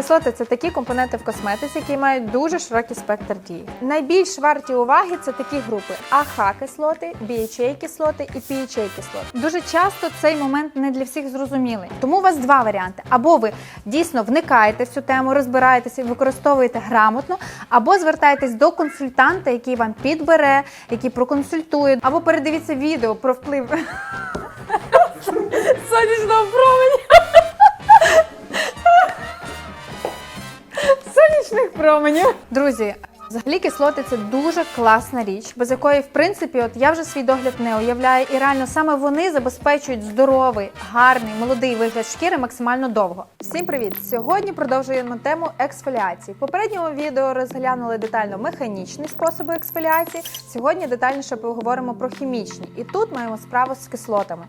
Кислоти це такі компоненти в косметиці, які мають дуже широкий спектр дії. Найбільш варті уваги це такі групи АХ-кислоти, BHA-кислоти і PHA-кислоти. Дуже часто цей момент не для всіх зрозумілий. Тому у вас два варіанти: або ви дійсно вникаєте в цю тему, розбираєтеся і використовуєте грамотно, або звертаєтесь до консультанта, який вам підбере, який проконсультує, або передивіться відео про вплив сонячного променя. Сонячних променів. Друзі, взагалі кислоти це дуже класна річ, без якої, в принципі, от я вже свій догляд не уявляю, і реально саме вони забезпечують здоровий, гарний, молодий вигляд шкіри максимально довго. Всім привіт! Сьогодні продовжуємо тему ексфоліації. В попередньому відео розглянули детально механічні способи ексфоліації. Сьогодні детальніше поговоримо про хімічні, і тут маємо справу з кислотами.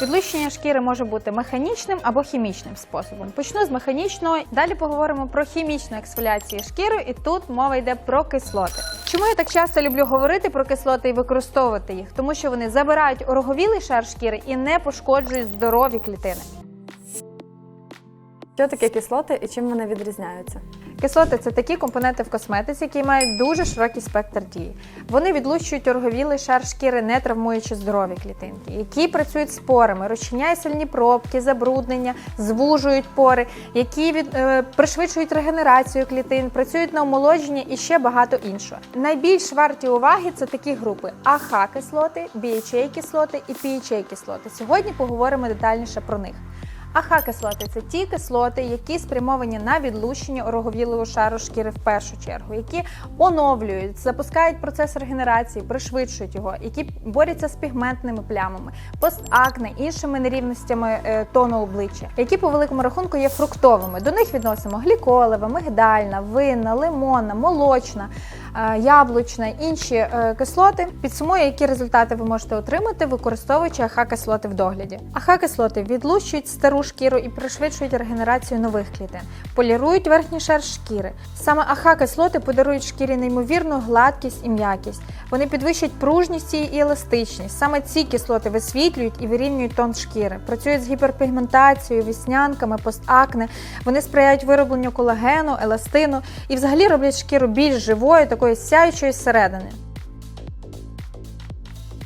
Підлущення шкіри може бути механічним або хімічним способом. Почну з механічного. Далі поговоримо про хімічну ексфоліацію шкіри, і тут мова йде про кислоти. Чому я так часто люблю говорити про кислоти і використовувати їх? Тому що вони забирають ороговілий шар шкіри і не пошкоджують здорові клітини. Що таке кислоти і чим вони відрізняються? Кислоти це такі компоненти в косметиці, які мають дуже широкий спектр дії. Вони відлущують ороговілий шар шкіри, не травмуючи здорові клітинки, які працюють з порами, розчиняють сильні пробки, забруднення, звужують пори, які від, е, пришвидшують регенерацію клітин, працюють на омолодження і ще багато іншого. Найбільш варті уваги це такі групи АХ-кислоти, BHA-кислоти і PHA-кислоти. Сьогодні поговоримо детальніше про них. АХ-кислоти це ті кислоти, які спрямовані на відлущення ороговілого шару шкіри в першу чергу, які оновлюють, запускають процес регенерації, пришвидшують його, які борються з пігментними плямами, постакне, іншими нерівностями е, тону обличчя, які по великому рахунку є фруктовими. До них відносимо гліколева, мигдальна, винна, лимонна, молочна, яблучна, інші е, кислоти. Підсумую, які результати ви можете отримати, використовуючи АХ-кислоти в догляді. АХ-кислоти відлущують стару шкіру і пришвидшують регенерацію нових клітин, полірують верхній шар шкіри. Саме АХ-кислоти подарують шкірі неймовірну гладкість і м'якість. Вони підвищують пружність і еластичність. Саме ці кислоти висвітлюють і вирівнюють тон шкіри, працюють з гіперпігментацією, віснянками, постакне. Вони сприяють виробленню колагену, еластину і взагалі роблять шкіру більш живою, такою середини.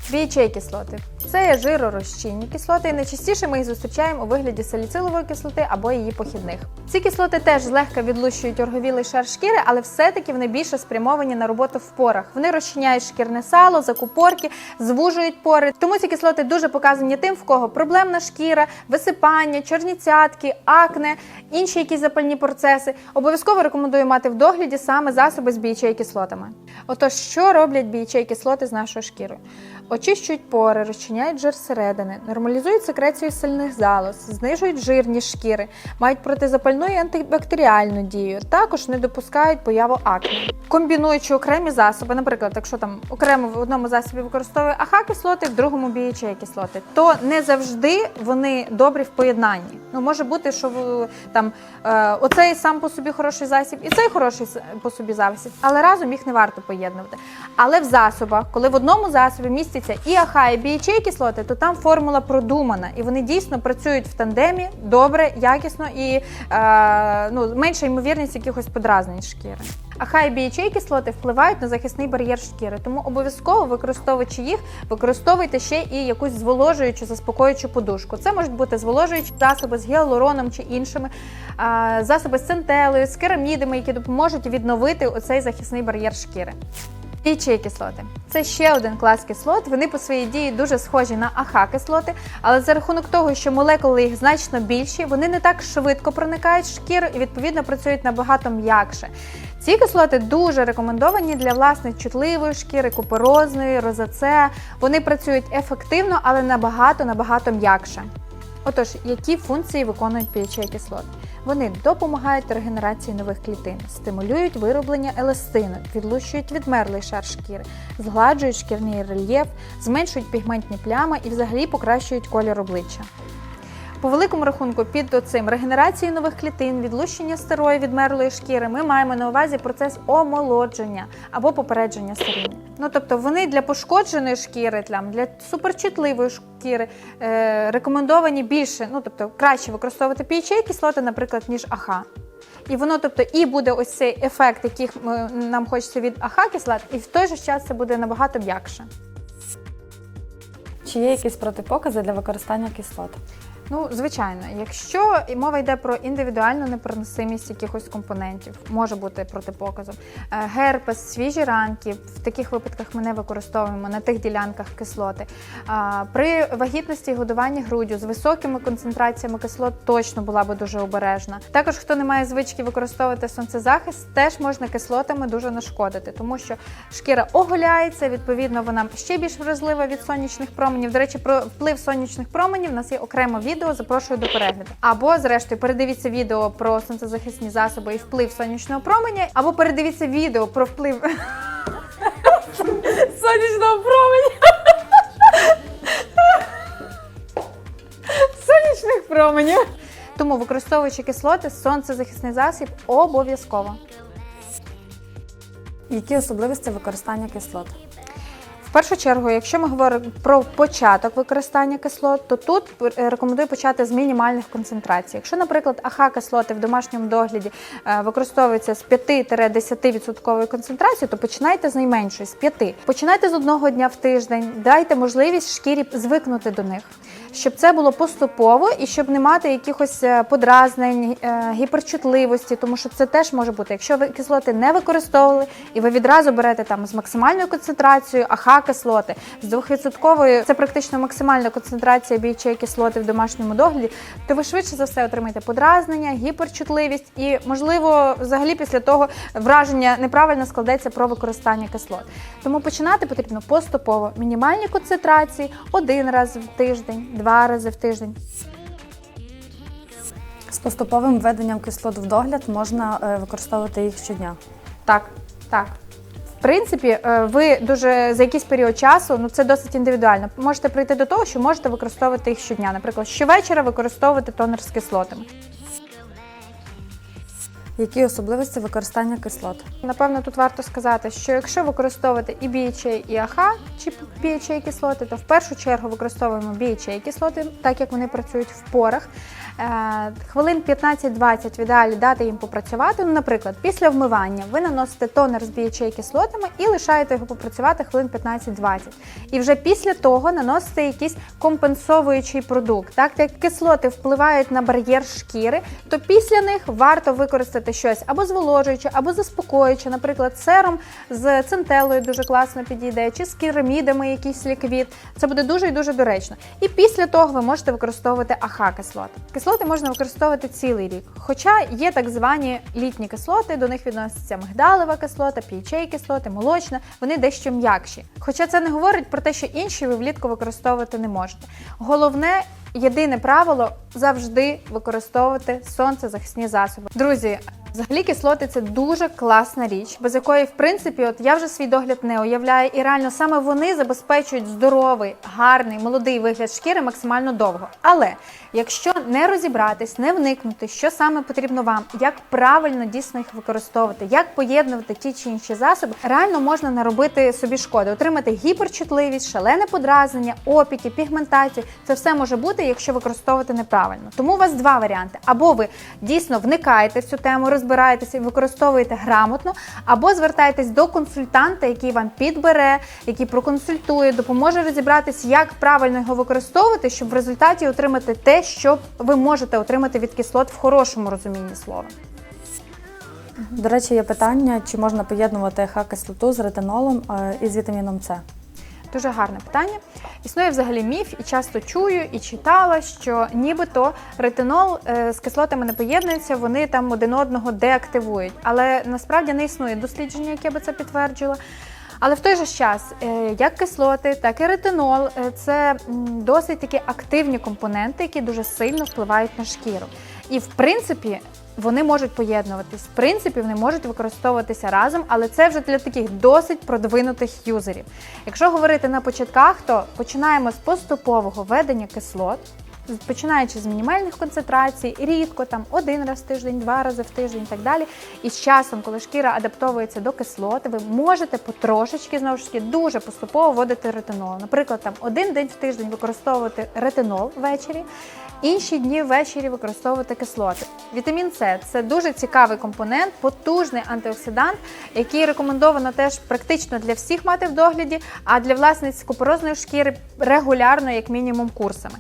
Дві BHA кислоти. Це є жиророзчинні кислоти, і найчастіше ми їх зустрічаємо у вигляді саліцилової кислоти або її похідних. Ці кислоти теж злегка відлущують орговілий шар шкіри, але все-таки вони більше спрямовані на роботу в порах. Вони розчиняють шкірне сало, закупорки, звужують пори. Тому ці кислоти дуже показані тим, в кого проблемна шкіра, висипання, чорні цятки, акне, інші якісь запальні процеси. Обов'язково рекомендую мати в догляді саме засоби з BHA кислотами. Отож, що роблять BHA кислоти з нашою шкірою? Очищують пори, розчиняють жир середини, нормалізують секрецію сильних залоз, знижують жирність шкіри, мають протизапальну і антибактеріальну дію. Також не допускають появу акне. Комбінуючи окремі засоби, наприклад, якщо там окремо в одному засобі використовує АХ-кислоти, в другому BHA кислоти, то не завжди вони добрі в поєднанні. Ну може бути, що там е, оцей сам по собі хороший засіб, і цей хороший по собі засіб, але разом їх не варто поєднувати. Але в засобах, коли в одному засобі міститься і АХ, і BHA кислоти, то там формула продумана, і вони дійсно працюють в тандемі добре, якісно і е, ну, менша ймовірність якихось подразнень шкіри. АХ і BHA кислоти впливають на захисний бар'єр шкіри, тому обов'язково використовуючи їх, використовуйте ще і якусь зволожуючу, заспокоюючу подушку. Це можуть бути зволожуючі засоби з гіалуроном чи іншими, а, засоби з центелею, з керамідами, які допоможуть відновити оцей захисний бар'єр шкіри. BHA кислоти це ще один клас кислот. Вони по своїй дії дуже схожі на АХ-кислоти, але за рахунок того, що молекули їх значно більші, вони не так швидко проникають в шкіру і відповідно працюють набагато м'якше. Ці кислоти дуже рекомендовані для власне чутливої шкіри, куперозної, розаце. Вони працюють ефективно, але набагато набагато м'якше. Отож, які функції виконують PHA кислоти? Вони допомагають регенерації нових клітин, стимулюють вироблення еластину, відлущують відмерлий шар шкіри, згладжують шкірний рельєф, зменшують пігментні плями і взагалі покращують колір обличчя. По великому рахунку, під цим регенерації нових клітин, відлущення старої відмерлої шкіри, ми маємо на увазі процес омолодження або попередження старіння. Ну тобто вони для пошкодженої шкіри, для суперчутливої шкіри е, рекомендовані більше, ну тобто краще використовувати PHA кислоти, наприклад, ніж АХ. І воно, тобто, і буде ось цей ефект, який нам хочеться від аха кислот, і в той же час це буде набагато м'якше. Чи є якісь протипокази для використання кислот? Ну, звичайно, якщо мова йде про індивідуальну непереносимість якихось компонентів, може бути протипоказом. Е, Герпес, свіжі ранки, в таких випадках ми не використовуємо на тих ділянках кислоти. При вагітності і годуванні груддю з високими концентраціями кислот точно була би дуже обережна. Також, хто не має звички використовувати сонцезахист, теж можна кислотами дуже нашкодити, тому що шкіра оголяється, відповідно, вона ще більш вразлива від сонячних променів. До речі, про вплив сонячних променів у нас є окремо відео. Запрошую до перегляду. Або, зрештою, передивіться відео про сонцезахисні засоби і вплив сонячного променя, або передивіться відео про вплив сонячного променя. Сонячних променів. Тому використовуючи кислоти, сонцезахисний засіб обов'язково. Які особливості використання кислот? Першу чергу, якщо ми говоримо про початок використання кислот, то тут рекомендую почати з мінімальних концентрацій. Якщо, наприклад, АХ-кислоти в домашньому догляді е, використовуються з 5-10% концентрації, то починайте з найменшої, з 5. Починайте з одного дня в тиждень, дайте можливість шкірі звикнути до них. Щоб це було поступово і щоб не мати якихось е, подразнень, е, гіперчутливості, тому що це теж може бути. Якщо ви кислоти не використовували і ви відразу берете там з максимальною концентрацією АХ-кислоти, з 2%, це практично максимальна концентрація BHA кислоти в домашньому догляді, то ви швидше за все отримаєте подразнення, гіперчутливість і, можливо, взагалі після того враження неправильно складеться про використання кислот. Тому починати потрібно поступово. Мінімальні концентрації один раз в тиждень, два рази в тиждень. З поступовим введенням кислот в догляд можна е, використовувати їх щодня. Так, так. В принципі, е, ви дуже за якийсь період часу, ну це досить індивідуально. Можете прийти до того, що можете використовувати їх щодня. Наприклад, щовечора використовувати тонер з кислотами. Які особливості використання кислот? Напевно, тут варто сказати, що якщо використовувати і BHA, і AHA, чи BHA кислоти, то в першу чергу використовуємо BHA кислоти, так як вони працюють в порах. Е, Хвилин 15-20 в ідеалі дати їм попрацювати. Ну, наприклад, після вмивання ви наносите тонер з BHA кислотами і лишаєте його попрацювати хвилин 15-20. І вже після того наносите якийсь компенсовуючий продукт. Так як кислоти впливають на бар'єр шкіри, то після них варто використати щось або зволожуюче, або заспокоююче, наприклад, серум з центелою дуже класно підійде, чи з керамідами якийсь ліквід. Це буде дуже і дуже доречно. І після того ви можете використовувати АХ-кислоти. Кислоти можна використовувати цілий рік. Хоча є так звані літні кислоти, до них відносяться мигдалева кислота, PHA кислоти, молочна, вони дещо м'якші. Хоча це не говорить про те, що інші ви влітку використовувати не можете. Головне, єдине правило завжди використовувати сонцезахисні засоби. Друзі. Взагалі кислоти це дуже класна річ, без якої, в принципі, от я вже свій догляд не уявляю, і реально саме вони забезпечують здоровий, гарний, молодий вигляд шкіри максимально довго. Але якщо не розібратись, не вникнути, що саме потрібно вам, як правильно дійсно їх використовувати, як поєднувати ті чи інші засоби, реально можна наробити собі шкоди, отримати гіперчутливість, шалене подразнення, опіки, пігментацію. Це все може бути, якщо використовувати неправильно. Тому у вас два варіанти: або ви дійсно вникаєте в цю тему, розбираєтеся і використовуєте грамотно, або звертаєтесь до консультанта, який вам підбере, який проконсультує, допоможе розібратись, як правильно його використовувати, щоб в результаті отримати те, що ви можете отримати від кислот в хорошому розумінні слова. До речі, є питання, чи можна поєднувати АХ-кислоту з ретинолом е, і з вітаміном С. Дуже гарне питання. Існує взагалі міф, і часто чую і читала, що нібито ретинол е, з кислотами не поєднується, вони там один одного деактивують. Але насправді не існує дослідження, яке би це підтверджувало. Але в той же час, е, як кислоти, так і ретинол е, це досить такі активні компоненти, які дуже сильно впливають на шкіру. І в принципі. Вони можуть поєднуватись, в принципі, вони можуть використовуватися разом, але це вже для таких досить продвинутих юзерів. Якщо говорити на початках, то починаємо з поступового ведення кислот. Починаючи з мінімальних концентрацій, рідко, там один раз в тиждень, два рази в тиждень і так далі. І з часом, коли шкіра адаптовується до кислоти, ви можете потрошечки знову ж таки дуже поступово вводити ретинол. Наприклад, там один день в тиждень використовувати ретинол ввечері. Інші дні ввечері використовувати кислоти. Вітамін С це дуже цікавий компонент, потужний антиоксидант, який рекомендовано теж практично для всіх мати в догляді, а для власниць купорозної шкіри регулярно, як мінімум, курсами.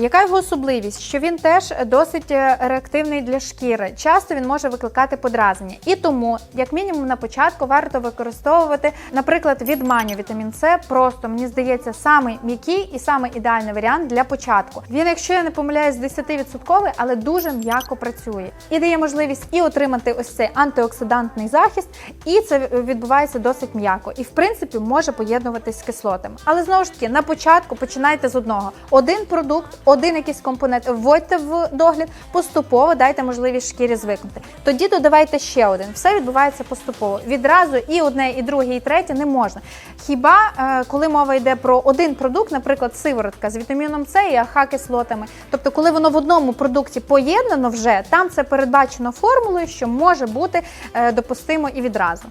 Яка його особливість? Що він теж досить е, реактивний для шкіри. Часто він може викликати подразнення. І тому, як мінімум, на початку варто використовувати, наприклад, від маню вітамін С. Просто мені здається, самий м'який і самий ідеальний варіант для початку. Він, якщо я не помиляюсь, 10%, але дуже м'яко працює і дає можливість і отримати ось цей антиоксидантний захист, і це відбувається досить м'яко. І в принципі може поєднуватись з кислотами. Але знову ж таки, на початку починайте з одного: один продукт, один якийсь компонент, вводьте в догляд, поступово дайте можливість шкірі звикнути. Тоді додавайте ще один. Все відбувається поступово. Відразу і одне, і друге, і третє не можна. Хіба е, коли мова йде про один продукт, наприклад, сиворотка з вітаміном С і АХ-кислотами, тобто, коли воно в одному продукті поєднано вже, там це передбачено формулою, що може бути е, допустимо і відразу.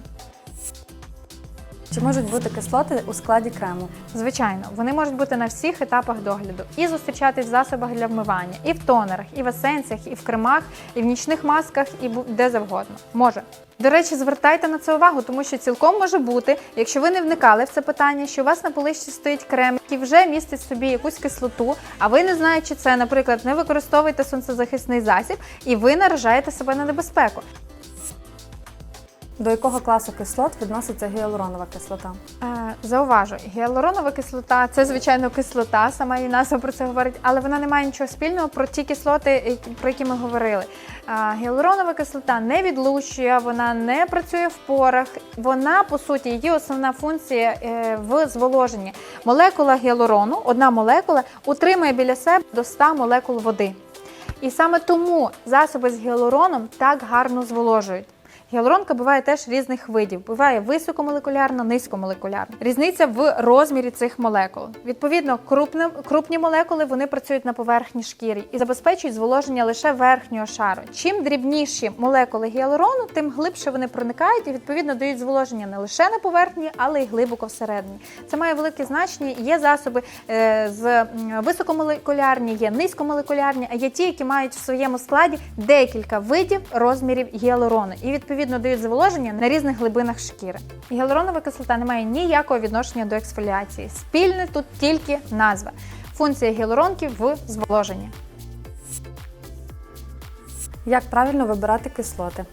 Чи можуть бути кислоти у складі крему? Звичайно, вони можуть бути на всіх етапах догляду і зустрічатись в засобах для вмивання, і в тонерах, і в есенціях, і в кремах, і в нічних масках, і де завгодно. Може. До речі, звертайте на це увагу, тому що цілком може бути, якщо ви не вникали в це питання, що у вас на поличці стоїть крем, який вже містить собі якусь кислоту, а ви не знаєте, чи це, наприклад, не використовуєте сонцезахисний засіб, і ви наражаєте себе на небезпеку. До якого класу кислот відноситься гіалуронова кислота? Е, Зауважу, гіалуронова кислота це звичайно кислота, сама її назва про це говорить, але вона не має нічого спільного про ті кислоти, про які ми говорили. Е, Гіалуронова кислота не відлущує, вона не працює в порах. Вона по суті її основна функція е, в зволоженні. Молекула гіалурону, одна молекула, утримує біля себе до 100 молекул води. І саме тому засоби з гіалуроном так гарно зволожують. Гіалуронка буває теж різних видів. Буває високомолекулярна, низькомолекулярна. Різниця в розмірі цих молекул. Відповідно, крупні, крупні молекули вони працюють на поверхні шкіри і забезпечують зволоження лише верхнього шару. Чим дрібніші молекули гіалурону, тим глибше вони проникають і відповідно дають зволоження не лише на поверхні, але й глибоко всередині. Це має велике значення. Є засоби е, з високомолекулярні, є низькомолекулярні, а є ті, які мають в своєму складі декілька видів розмірів гіалурону і відповідно дають зволоження на різних глибинах шкіри. Гіалуронова кислота не має ніякого відношення до ексфоліації. Спільне тут тільки назва. Функція гіалуронки в зволоженні. Як правильно вибирати кислоти?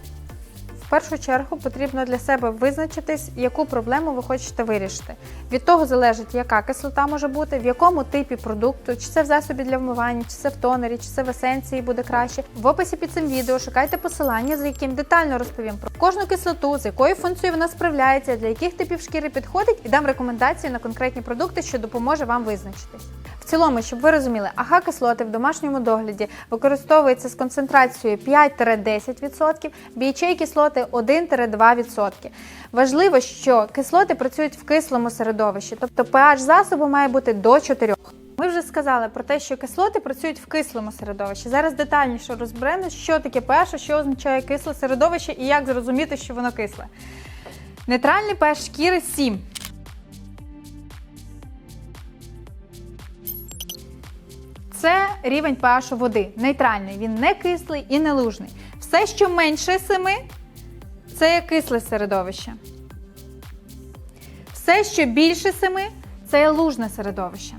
В першу чергу потрібно для себе визначитись, яку проблему ви хочете вирішити. Від того залежить, яка кислота може бути, в якому типі продукту, чи це в засобі для вмивання, чи це в тонері, чи це в есенції буде краще. В описі під цим відео шукайте посилання, за яким детально розповім про кожну кислоту, з якою функцією вона справляється, для яких типів шкіри підходить, і дам рекомендації на конкретні продукти, що допоможе вам визначитись. В цілому, щоб ви розуміли, ага кислоти в домашньому догляді використовуються з концентрацією 5-10%, BHA кислоти 1-2%. Важливо, що кислоти працюють в кислому середовищі, тобто pH засобу має бути до 4. Ми вже сказали про те, що кислоти працюють в кислому середовищі. Зараз детальніше розберемо, що таке pH, що означає кисле середовище і як зрозуміти, що воно кисле. Нейтральний pH шкіри 7. Це рівень pH води. Нейтральний. Він не кислий і не лужний. Все, що менше 7, це кисле середовище. Все, що більше 7, це лужне середовище.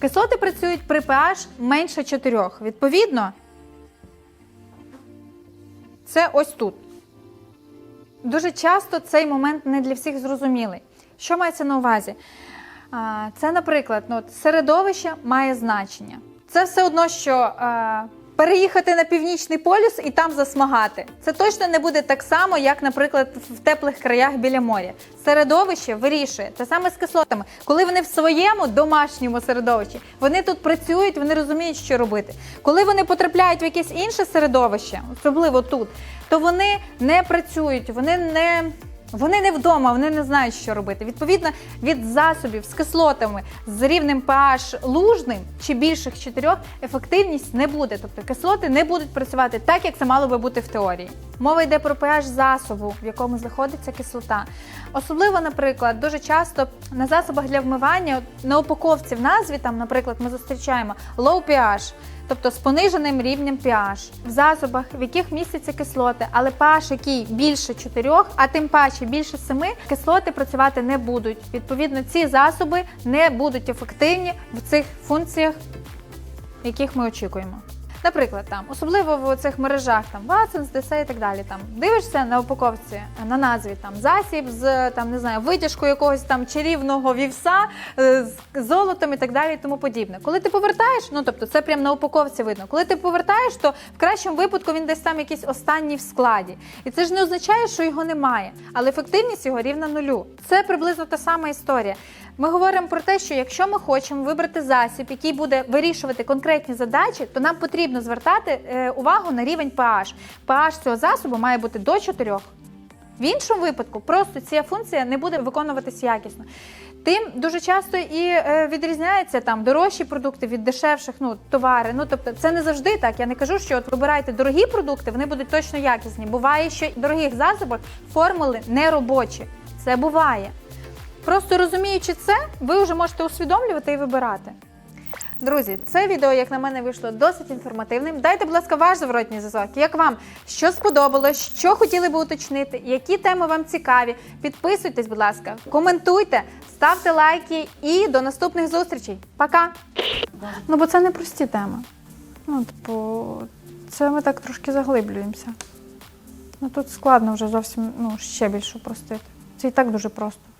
Кислоти працюють при pH менше 4. Відповідно, це ось тут. Дуже часто цей момент не для всіх зрозумілий. Що мається на увазі? Це, наприклад, ну, середовище має значення. Це все одно, що переїхати на північний полюс і там засмагати. Це точно не буде так само, як, наприклад, в теплих краях біля моря. Середовище вирішує те саме з кислотами. Коли вони в своєму домашньому середовищі, вони тут працюють, вони розуміють, що робити. Коли вони потрапляють в якесь інше середовище, особливо тут, то вони не працюють, вони не Вони не вдома, вони не знають, що робити. Відповідно, від засобів з кислотами з рівнем pH лужним чи більших чотирьох ефективність не буде. Тобто кислоти не будуть працювати так, як це мало би бути в теорії. Мова йде про pH засобу, в якому знаходиться кислота. Особливо, наприклад, дуже часто на засобах для вмивання на упаковці в назві, там, наприклад, ми зустрічаємо low pH, тобто з пониженим рівнем pH. В засобах, в яких містяться кислоти, але pH, який більше 4, а тим паче більше 7, кислоти працювати не будуть. Відповідно, ці засоби не будуть ефективні в цих функціях, яких ми очікуємо. Наприклад, там, особливо в цих мережах, там Watsons, DC і так далі. Там дивишся на упаковці на назві там засіб з там не знаю витяжкою якогось там чарівного вівса е, з золотом і так далі, і тому подібне. Коли ти повертаєш, ну тобто це прямо на упаковці видно. Коли ти повертаєш, то в кращому випадку він десь там якийсь останній в складі. І це ж не означає, що його немає, але ефективність його рівна нулю. Це приблизно та сама історія. Ми говоримо про те, що якщо ми хочемо вибрати засіб, який буде вирішувати конкретні задачі, то нам потрібно звертати е, увагу на рівень pH. pH цього засобу має бути до 4. В іншому випадку просто ця функція не буде виконуватися якісно. Тим дуже часто і е, відрізняються там дорожчі продукти від дешевших ну, товари. Ну тобто це не завжди так. Я не кажу, що от вибирайте дорогі продукти, вони будуть точно якісні. Буває, що дорогих засобах формули не робочі. Це буває. Просто розуміючи це, ви вже можете усвідомлювати і вибирати. Друзі, це відео, як на мене, вийшло досить інформативним. Дайте, будь ласка, ваш зворотній зв'язок. Як вам що сподобалось, що хотіли би уточнити, які теми вам цікаві. Підписуйтесь, будь ласка, коментуйте, ставте лайки і до наступних зустрічей. Пока! Ну, бо це не прості теми. Ну, типу, це ми так трошки заглиблюємося. Ну тут складно вже зовсім ну, ще більше упростити. Це і так дуже просто.